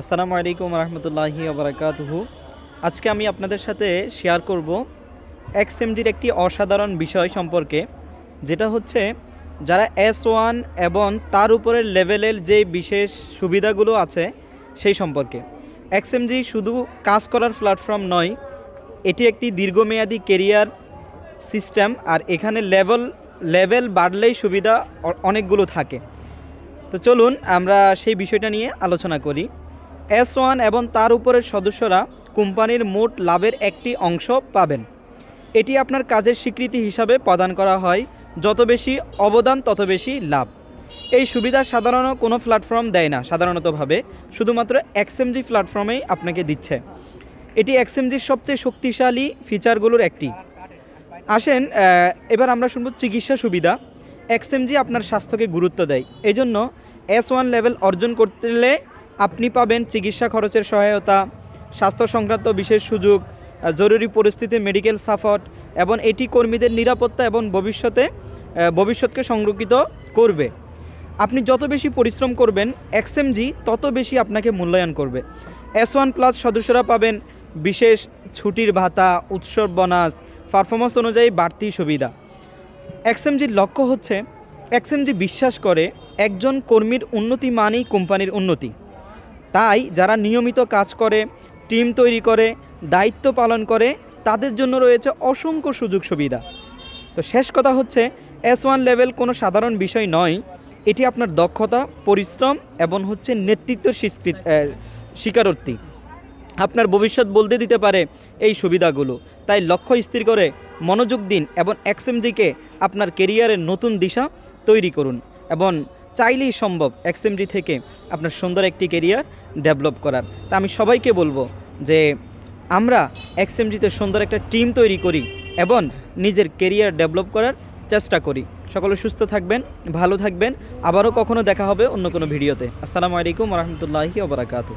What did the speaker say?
আসসালামু আলাইকুম রহমতুল্লাহি ওবরাকাতুহু আজকে আমি আপনাদের সাথে শেয়ার করব এক্সএমডির একটি অসাধারণ বিষয় সম্পর্কে, যেটা হচ্ছে যারা এস ওয়ান এবং তার উপরের লেভেলের যে বিশেষ সুবিধাগুলো আছে সেই সম্পর্কে। এক্সএমজি শুধু কাজ করার প্ল্যাটফর্ম নয়, এটি একটি দীর্ঘমেয়াদী কেরিয়ার সিস্টেম আর এখানে লেভেল লেভেল বাড়লেই সুবিধা অনেকগুলো থাকে। তো চলুন আমরা সেই বিষয়টা নিয়ে আলোচনা করি। এস ওয়ান এবং তার উপরের সদস্যরা কোম্পানির মোট লাভের একটি অংশ পাবেন। এটি আপনার কাজের স্বীকৃতি হিসাবে প্রদান করা হয়। যত বেশি অবদান, তত বেশি লাভ। এই সুবিধা সাধারণ কোনো প্ল্যাটফর্ম দেয় না, সাধারণতভাবে। শুধুমাত্র এক্সএমজি প্ল্যাটফর্মেই আপনাকে দিচ্ছে। এটি এক্সএমজির সবচেয়ে শক্তিশালী ফিচারগুলোর একটি। আসেন এবার আমরা শুনব চিকিৎসা সুবিধা। এক্সএমজি আপনার স্বাস্থ্যকে গুরুত্ব দেয়। এজন্য এস ওয়ান লেভেল অর্জন করতে আপনি পাবেন চিকিৎসা খরচের সহায়তা, স্বাস্থ্য সংক্রান্ত বিশেষ সুযোগ জরুরি পরিস্থিতি মেডিকেল সাপোর্ট এবং এটি কর্মীদের নিরাপত্তা এবং ভবিষ্যতে ভবিষ্যৎকে সংরক্ষিত করবে। আপনি যত বেশি পরিশ্রম করবেন এক্সএমজি তত বেশি আপনাকে মূল্যায়ন করবে। এস ওয়ান প্লাস সদস্যরা পাবেন বিশেষ ছুটির ভাতা, উৎসব বোনাস পারফরমেন্স অনুযায়ী বাড়তি সুবিধা। এক্সএমজির লক্ষ্য হচ্ছে এক্সএমজি বিশ্বাস করে একজন কর্মীর উন্নতি মানেই কোম্পানির উন্নতি। তাই যারা নিয়মিত কাজ করে, টিম তৈরি করে, দায়িত্ব পালন করে, তাদের জন্য রয়েছে অসংখ্য সুযোগ সুবিধা। তো শেষ কথা হচ্ছে এস ওয়ান লেভেল কোনো সাধারণ বিষয় নয়। এটি আপনার দক্ষতা, পরিশ্রম এবং হচ্ছে নেতৃত্ব স্বীকারোক্তি। আপনার ভবিষ্যৎ বলতে দিতে পারে এই সুবিধাগুলো। তাই লক্ষ্য স্থির করে মনোযোগ দিন এবং এক্সএমজিকে আপনার কেরিয়ারের নতুন দিশা তৈরি করুন। এবং চাইলেই সম্ভব এক্সএমজি থেকে আপনার সুন্দর একটি কেরিয়ার ডেভেলপ করার। তা আমি সবাইকে বলব যে আমরা এক্সএমজিতে সুন্দর একটা টিম তৈরি করি এবং নিজের কেরিয়ার ডেভেলপ করার চেষ্টা করি। সকলে সুস্থ থাকবেন, ভালো থাকবেন। আবারও কখনো দেখা হবে অন্য কোনো ভিডিওতে। আসসালামু আলাইকুম রহমতুল্লাহি ওবরাকাতু